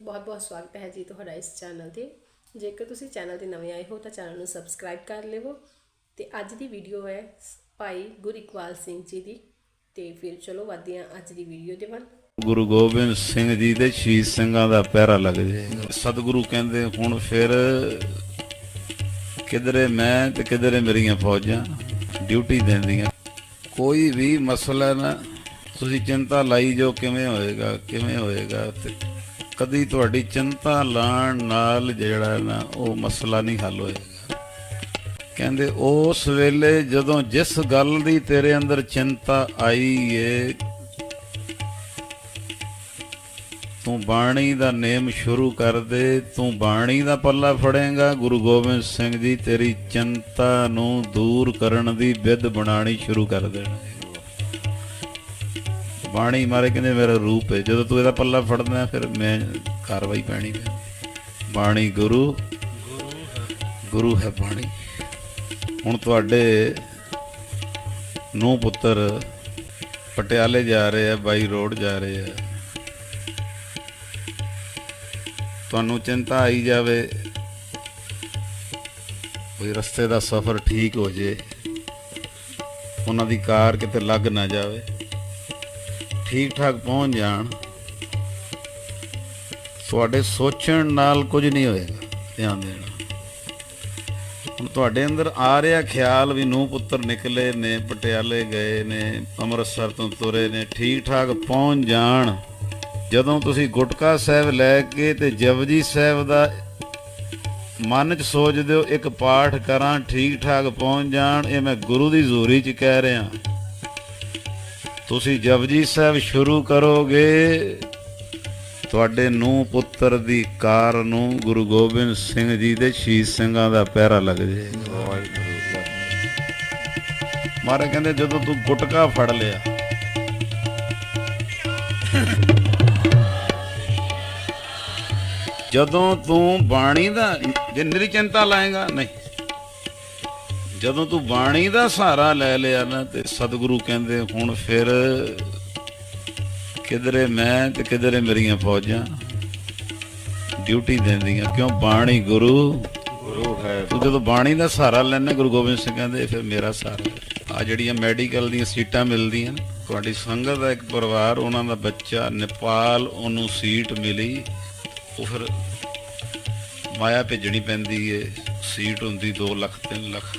ਬਹੁਤ-ਬਹੁਤ ਸਵਾਗਤ ਹੈ ਜੀ ਤੁਹਾਡਾ ਇਸ ਚੈਨਲ ਤੇ। ਜੇਕਰ ਤੁਸੀਂ ਚੈਨਲ ਤੇ ਨਵੇਂ ਆਏ ਹੋ ਤਾਂ ਚੈਨਲ ਨੂੰ ਸਬਸਕ੍ਰਾਈਬ ਕਰ ਲਿਓ ਤੇ ਅੱਜ ਦੀ ਵੀਡੀਓ ਹੈ ਭਾਈ ਗੁਰਿਕਵਾਲ ਸਿੰਘ ਜੀ ਦੀ। ਤੇ ਫਿਰ ਚਲੋ ਵਧਦੇ ਹਾਂ ਅੱਜ ਦੀ ਵੀਡੀਓ ਦੇ ਵੱਲ। ਗੁਰੂ ਗੋਬਿੰਦ ਸਿੰਘ ਜੀ ਦੇ ਸ਼ਹੀਦ ਸਿੰਘਾਂ ਦਾ ਪਹਿਰਾ ਲੱਗ ਜਾਏਗਾ ਸਤਿਗੁਰੂ ਕਹਿੰਦੇ, ਹੁਣ ਫਿਰ ਕਿਧਰੇ ਮੈਂ ਤੇ ਕਿਧਰੇ ਮੇਰੀਆਂ ਫੌਜਾਂ ਡਿਊਟੀ ਦਿੰਦੀਆਂ। ਕੋਈ ਵੀ ਮਸਲਾ ਨਾ, ਤੁਸੀਂ ਚਿੰਤਾ ਲਾਈ ਜੋ ਕਿਵੇਂ ਹੋਏਗਾ ਕਿਵੇਂ ਹੋਏਗਾ ਤੇ ਕਦੀ ਤੁਹਾਡੀ ਚਿੰਤਾ ਲਾਣ ਨਾਲ ਜਿਹੜਾ ਨਾ, ਉਹ ਮਸਲਾ ਨਹੀਂ ਹੱਲ ਹੋਏਗਾ ਕਹਿੰਦੇ, ਉਸ ਵੇਲੇ ਜਦੋਂ ਜਿਸ ਗੱਲ ਦੀ ਤੇਰੇ ਅੰਦਰ ਚਿੰਤਾ ਆਈ ਏ, ਤੂੰ ਬਾਣੀ ਦਾ ਨੇਮ ਸ਼ੁਰੂ ਕਰ ਦੇ, ਤੂੰ ਬਾਣੀ ਦਾ ਪੱਲਾ ਫੜੇਗਾ, ਗੁਰੂ ਗੋਬਿੰਦ ਸਿੰਘ ਜੀ ਤੇਰੀ ਚਿੰਤਾ ਨੂੰ ਦੂਰ ਕਰਨ ਦੀ ਵਿਧ ਬਣਾਣੀ ਸ਼ੁਰੂ ਕਰ ਦੇਣਗੇ ਬਾਣੀ ਮਾਰੇ ਕਹਿੰਦੇ, ਮੇਰਾ ਰੂਪ ਹੈ। ਜਦੋਂ ਤੂੰ ਇਹਦਾ ਪੱਲਾ ਫੜਨਾ ਫਿਰ ਮੈਂ ਕਾਰਵਾਈ ਪੈਣੀ ਹੈ। ਬਾਣੀ ਗੁਰੂ ਗੁਰੂ ਹੈ ਬਾਣੀ। ਹੁਣ ਤੁਹਾਡੇ ਨੂੰ ਪੁੱਤਰ ਪਟਿਆਲੇ ਜਾ ਰਹੇ ਆ, ਬਾਈ ਰੋਡ ਜਾ ਰਹੇ ਆ। ਤੁਹਾਨੂੰ ਚਿੰਤਾ ਆਈ ਜਾਵੇ ਕੋਈ ਰਸਤੇ ਦਾ ਸਫ਼ਰ ਠੀਕ ਹੋ ਜੇ, ਉਹਨਾਂ ਦੀ ਕਾਰ ਕਿਤੇ ਲੱਗ ਨਾ ਜਾਵੇ। ਠੀਕ ਠਾਕ ਪਹੁੰਚ ਜਾਣ, ਤੁਹਾਡੇ ਸੋਚਣ ਨਾਲ ਕੁਝ ਨਹੀਂ ਹੋਏਗਾ, ਧਿਆਨ ਦੇਣਾ। ਹੁਣ ਤੁਹਾਡੇ ਅੰਦਰ ਆ ਰਿਹਾ ਖਿਆਲ ਵੀ ਨੂੰ ਪੁੱਤਰ ਨਿਕਲੇ ਨੇ, ਪਟਿਆਲੇ ਗਏ ਨੇ, ਅੰਮ੍ਰਿਤਸਰ ਤੋਂ ਤੁਰੇ ਨੇ ਠੀਕ ਠਾਕ ਪਹੁੰਚ ਜਾਣ। ਜਦੋਂ ਤੁਸੀਂ ਗੁਟਕਾ ਸਾਹਿਬ ਲੈ ਕੇ ਤੇ ਜਪਜੀ ਸਾਹਿਬ ਦਾ ਮਨ 'ਚ ਸੋਚਦੇ ਹੋ, ਇੱਕ ਪਾਠ ਕਰਾਂ ਠੀਕ ਠਾਕ ਪਹੁੰਚ ਜਾਣ, ਇਹ ਮੈਂ ਗੁਰੂ ਦੀ ਜ਼ੋਰੀ 'ਚ ਕਹਿ ਰਿਹਾ। ਤੁਸੀਂ ਜਪਜੀ ਸਾਹਿਬ ਸ਼ੁਰੂ ਕਰੋਗੇ, ਤੁਹਾਡੇ ਨੂੰ ਪੁੱਤਰ ਦੀ ਕਾਰ ਨੂੰ ਗੁਰੂ ਗੋਬਿੰਦ ਸਿੰਘ ਜੀ ਦੇ ਸ਼ਹੀਦ ਸਿੰਘਾਂ ਦਾ ਪਹਿਰਾ ਲੱਗ ਜਾਏਗਾ ਮਾਰੇ ਕਹਿੰਦੇ, ਜਦੋਂ ਤੂੰ ਗੁਟਕਾ ਫੜ ਲਿਆ, ਜਦੋਂ ਤੂੰ ਬਾਣੀ ਦਾ, ਜੇ ਨਿਰਚਿੰਤਾ ਲਾਏਗਾ, ਨਹੀਂ। ਜਦੋਂ ਤੂੰ ਬਾਣੀ ਦਾ ਸਹਾਰਾ ਲੈ ਲਿਆ ਨਾ ਤੇ ਸਤਿਗੁਰੂ ਕਹਿੰਦੇ ਹੁਣ ਫਿਰ ਕਿਧਰੇ ਮੈਂ ਤੇ ਕਿਧਰੇ ਮੇਰੀਆਂ ਫੌਜਾਂ ਡਿਊਟੀ ਦਿੰਦੀਆਂ। ਕਿਉਂ? ਬਾਣੀ ਗੁਰੂ। ਗੁਰੂ ਹੈ। ਤੂੰ ਜਦੋਂ ਬਾਣੀ ਦਾ ਸਹਾਰਾ ਲੈਣਾ ਗੁਰੂ ਗੋਬਿੰਦ ਸਿੰਘ ਕਹਿੰਦੇ ਫਿਰ ਮੇਰਾ ਸਹਾਰਾ ਆ ਜਿਹੜੀਆਂ ਮੈਡੀਕਲ ਦੀਆਂ ਸੀਟਾਂ ਮਿਲਦੀਆਂ ਤੁਹਾਡੀ ਸੰਗਤ ਦਾ ਇੱਕ ਪਰਿਵਾਰ ਉਹਨਾਂ ਦਾ ਬੱਚਾ ਨੇਪਾਲ ਉਹਨੂੰ ਸੀਟ ਮਿਲੀ। ਉਹ ਫਿਰ ਮਾਇਆ ਭੇਜਣੀ ਪੈਂਦੀ ਏ। ਸੀਟ ਹੁੰਦੀ 2 ਲੱਖ 3 ਲੱਖ।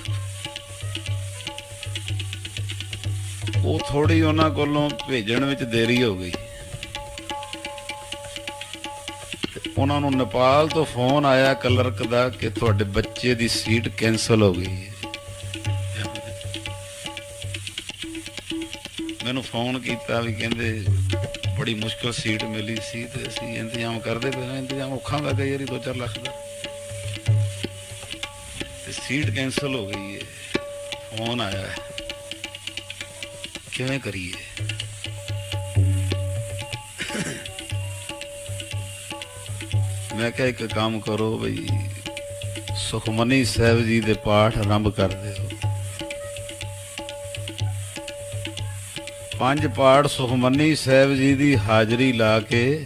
ਉਹ ਥੋੜੀ ਉਹਨਾਂ ਕੋਲੋਂ ਭੇਜਣ ਵਿੱਚ ਦੇਰੀ ਹੋ ਗਈ। ਤੇ ਉਹਨਾਂ ਨੂੰ ਨੇਪਾਲ ਤੋਂ ਫੋਨ ਆਇਆ ਕਲਰਕ ਦਾ ਕਿ ਤੁਹਾਡੇ ਬੱਚੇ ਦੀ ਸੀਟ ਕੈਨਸਲ ਹੋ ਗਈ ਹੈ। ਮੈਨੂੰ ਫੋਨ ਕੀਤਾ ਵੀ ਕਹਿੰਦੇ ਬੜੀ ਮੁਸ਼ਕਲ ਸੀਟ ਮਿਲੀ ਸੀ ਤੇ ਅਸੀਂ ਇੰਤਜ਼ਾਮ ਕਰਦੇ ਪਏ ਹਾਂ। ਇੰਤਜ਼ਾਮ ਔਖਾ ਹੁੰਦਾ ਕਈ ਵਾਰੀ 2-4 ਲੱਖ ਦਾ। ਤੇ ਸੀਟ ਕੈਨਸਲ ਹੋ ਗਈ ਹੈ। ਫੋਨ ਆਇਆ ਹੈ। ਕਿਵੇਂ ਕਰੀਏ? ਮੈਂ ਕਿਹਾ ਇੱਕ ਕੰਮ ਕਰੋ ਬਈ, ਸੁਖਮਨੀ ਸਾਹਿਬ ਜੀ ਦੇ ਪਾਠ ਆਰੰਭ ਕਰ ਦਿਓ। ਪੰਜ ਪਾਠ ਸੁਖਮਨੀ ਸਾਹਿਬ ਜੀ ਦੀ ਹਾਜ਼ਰੀ ਲਾ ਕੇ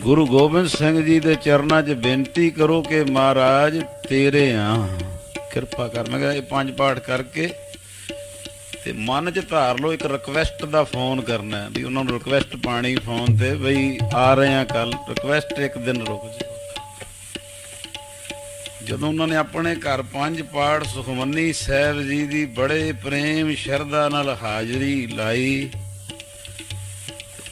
ਗੁਰੂ ਗੋਬਿੰਦ ਸਿੰਘ ਜੀ ਦੇ ਚਰਨਾਂ 'ਚ ਬੇਨਤੀ ਕਰੋ ਕਿ ਮਹਾਰਾਜ ਤੇਰੇ ਆ। ਕਿਰਪਾ ਕਰ ਮੈਂ ਕਿਹਾ ਇਹ ਪੰਜ ਪਾਠ ਕਰਕੇ ਤੇ ਮਨ 'ਚ ਧਾਰ ਲਓ, ਇੱਕ ਰਿਕਵੈਸਟ ਦਾ ਫੋਨ ਕਰਨਾ ਵੀ ਉਹਨਾਂ ਨੂੰ ਰਿਕਵੈਸਟ ਪਾਣੀ ਫੋਨ ਤੇ ਬਈ ਆ ਰਹੇ ਆ ਕੱਲ ਰਿਕਵੈਸਟ ਇੱਕ ਦਿਨ ਰੁਕ ਜਾਓ। ਜਦੋਂ ਉਹਨਾਂ ਨੇ ਆਪਣੇ ਘਰ ਪੰਜ ਪਾਠ ਸੁਖਮਨੀ ਸਾਹਿਬ ਜੀ ਦੀ ਬੜੇ ਪ੍ਰੇਮ ਸ਼ਰਧਾ ਨਾਲ ਹਾਜ਼ਰੀ ਲਾਈ,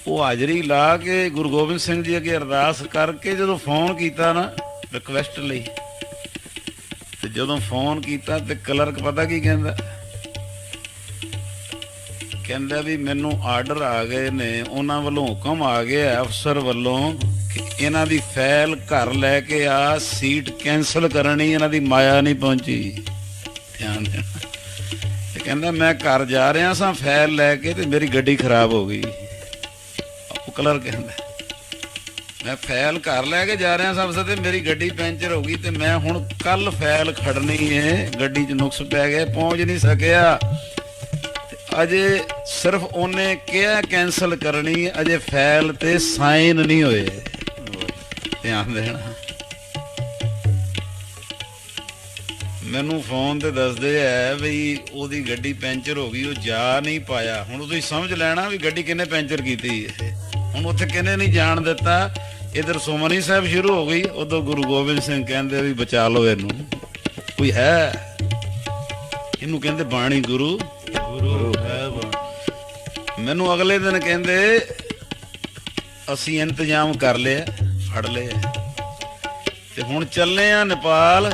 ਉਹ ਹਾਜ਼ਰੀ ਲਾ ਕੇ ਗੁਰੂ ਗੋਬਿੰਦ ਸਿੰਘ ਜੀ ਅੱਗੇ ਅਰਦਾਸ ਕਰਕੇ ਜਦੋਂ ਫੋਨ ਕੀਤਾ ਨਾ ਰਿਕਵੈਸਟ ਲਈ। ਤੇ ਜਦੋਂ ਫੋਨ ਕੀਤਾ ਤੇ ਕਲਰਕ ਪਤਾ ਕੀ ਕਹਿੰਦਾ? ਕਹਿੰਦਾ ਵੀ ਮੈਨੂੰ ਆਰਡਰ ਆ ਗਏ ਨੇ, ਉਹਨਾਂ ਵੱਲੋਂ ਹੁਕਮ ਆ ਗਿਆ ਅਫਸਰ ਵੱਲੋਂ ਕਿ ਇਹਨਾਂ ਦੀ ਫਾਈਲ ਘਰ ਲੈ ਕੇ ਆ, ਸੀਟ ਕੈਨਸਲ ਕਰਨੀ, ਇਹਨਾਂ ਦੀ ਮਾਇਆ ਨਹੀਂ ਪਹੁੰਚੀ। ਧਿਆਨ ਦੇਣਾ। ਤੇ ਕਹਿੰਦਾ, ਮੈਂ ਘਰ ਜਾ ਰਿਹਾ ਸਾਂ, ਫਾਈਲ ਲੈ ਕੇ ਤੇ ਮੇਰੀ ਗੱਡੀ ਖਰਾਬ ਹੋ ਗਈ। ਉਹ ਕਲਰ ਕਹਿੰਦਾ। ਮੈਂ ਫੈਲ ਘਰ ਲੈ ਕੇ ਜਾ ਰਿਹਾ ਸਾਂ ਤੇ ਮੇਰੀ ਗੱਡੀ ਪੈਂਚਰ ਹੋ ਗਈ ਤੇ ਮੈਂ ਹੁਣ ਕੱਲ ਫੈਲ ਖੜਨੀ ਏ। ਗੱਡੀ 'ਚ ਨੁਕਸ ਪੈ ਗਿਆ ਪਹੁੰਚ ਨਹੀਂ ਸਕਿਆ। ਅਜੇ ਸਿਰਫ ਉਹਨੇ ਕਿਹਾ ਕੈਨਸਲ ਕਰਨੀ ਅਜੇ ਫਾਈਲ ਤੇ ਸਾਈਨ ਨਹੀਂ ਹੋਏ। ਧਿਆਨ ਦੇਣਾ। ਮੈਨੂੰ ਫੋਨ ਤੇ ਦੱਸਦੇ ਐ ਵੀ ਉਹਦੀ ਗੱਡੀ ਪੈਂਚਰ ਹੋ ਗਈ, ਉਹ ਜਾ ਨਹੀਂ ਪਾਇਆ। ਹੁਣ ਤੁਸੀਂ ਸਮਝ ਲੈਣਾ ਵੀ ਗੱਡੀ ਕਿੰਨੇ ਪੈਂਚਰ ਕੀਤੀ ਹੈ ਹੁਣ ਉੱਥੇ ਕਿੰਨੇ ਨਹੀਂ ਜਾਣ ਦਿੱਤਾ? ਇਧਰ ਸੁਮਨੀ ਸਾਹਿਬ ਸ਼ੁਰੂ ਹੋ ਗਈ ਉਦੋਂ ਗੁਰੂ ਗੋਬਿੰਦ ਸਿੰਘ ਕਹਿੰਦੇ ਵੀ ਬਚਾ ਲਓ ਇਹਨੂੰ। ਕੋਈ ਹੈ? ਇਹਨੂੰ ਕਹਿੰਦੇ ਬਾਣੀ ਗੁਰੂ। ਗੁਰੂ ਹੈ ਬਾਣੀ। ਮੈਨੂੰ ਅਗਲੇ ਦਿਨ ਕਹਿੰਦੇ ਅਸੀਂ ਇੰਤਜ਼ਾਮ ਕਰ ਲਿਆ ਫੜ ਲਿਆ। ਤੇ ਹੁਣ ਚੱਲੇ ਆ ਨੇਪਾਲ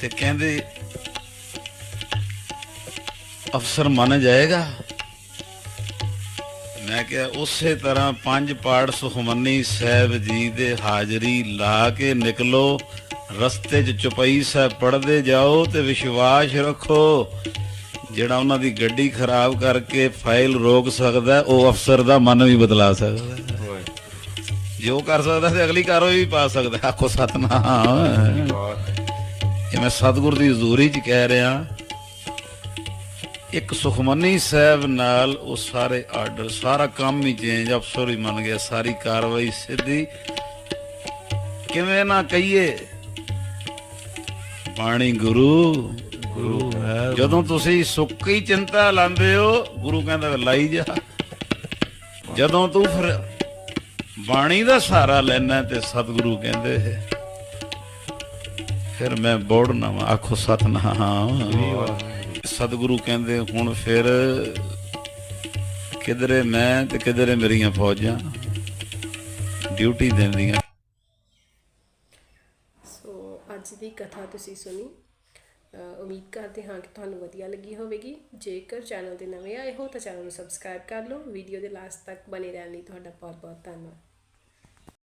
ਤੇ ਕਹਿੰਦੇ ਅਫਸਰ ਮੰਨ ਜਾਏਗਾ। ਮੈਂ ਕਿਹਾ ਉਸੇ ਤਰ੍ਹਾਂ ਪੰਜ ਪਾੜ ਸੁਖਮਨੀ ਸਾਹਿਬ ਜੀ ਦੇ ਹਾਜ਼ਰੀ ਲਾ ਕੇ ਨਿਕਲੋ ਰਸਤੇ 'ਚ ਚੁਪਈ ਸਾਹਿਬ ਪੜਦੇ ਜਾਓ ਤੇ ਵਿਸ਼ਵਾਸ ਰੱਖੋ। ਜਿਹੜਾ ਉਹਨਾਂ ਦੀ ਗੱਡੀ ਖਰਾਬ ਕਰਕੇ ਫਾਈਲ ਰੋਕ ਸਕਦਾ ਉਹ ਅਫਸਰ ਦਾ ਮਨ ਵੀ ਬਦਲਾ ਸਕਦਾ। ਜੇ ਕਰ ਸਕਦਾ ਤੇ ਅਗਲੀ ਕਾਰਵਾਈ ਵੀ ਪਾ ਸਕਦਾ। ਆਖੋ ਸਤਨਾਮ। ਇਹ ਮੈਂ ਸਤਿਗੁਰ ਦੀ ਹਜ਼ੂਰੀ 'ਚ ਕਹਿ ਰਿਹਾ। ਇੱਕ ਸੁਖਮਨੀ ਸਾਹਿਬ ਨਾਲ ਉਹ ਸਾਰੇ ਆਰਡਰ ਸਾਰਾ ਕੰਮ ਹੀ ਚੇਂਜ ਅਫਸਰ ਹੀ ਮੰਨ ਗਿਆ ਸਾਰੀ ਕਾਰਵਾਈ ਸਿੱਧੀ। ਕਿਵੇਂ ਨਾ ਕਹੀਏ? ਬਾਣੀ ਗੁਰੂ ਗੁਰੂ ਹੈ। ਜਦੋਂ ਤੁਸੀਂ ਸੁੱਕੀ ਚਿੰਤਾ ਲਾਉਂਦੇ ਹੋ ਗੁਰੂ ਕਹਿੰਦਾ ਲਾਈ ਜਾ। ਜਦੋਂ ਤੂੰ ਫਿਰ ਬਾਣੀ ਦਾ ਸਹਾਰਾ ਲੈਣਾ ਤੇ ਸਤਿਗੁਰੂ ਕਹਿੰਦੇ ਫਿਰ ਮੈਂ ਬੋੜਨਾ ਆਖੋ ਸਤਨਾਮ। ਸਤਿਗੁਰੂ ਕਹਿੰਦੇ, ਹੁਣ ਫਿਰ ਕਿਧਰੇ ਮੈਂ ਤੇ ਕਿਧਰੇ ਮੇਰੀਆਂ ਫੌਜਾਂ ਡਿਊਟੀ ਦਿੰਦੀਆਂ। ਸੋ ਅੱਜ ਦੀ ਕਥਾ ਤੁਸੀਂ ਸੁਣੀ। ਉਮੀਦ ਕਰਦੇ ਹਾਂ ਕਿ ਤੁਹਾਨੂੰ ਵਧੀਆ ਲੱਗੀ ਹੋਵੇਗੀ। ਜੇਕਰ ਚੈਨਲ ਤੇ ਨਵੇਂ ਆਏ ਹੋ ਤਾਂ ਚੈਨਲ ਨੂੰ ਸਬਸਕ੍ਰਾਈਬ ਕਰ ਲਓ। ਵੀਡੀਓ ਦੇ ਲਾਸਟ ਤੱਕ ਬਣੇ ਰਹਿਣ ਲਈ ਤੁਹਾਡਾ ਬਹੁਤ ਬਹੁਤ ਧੰਨਵਾਦ।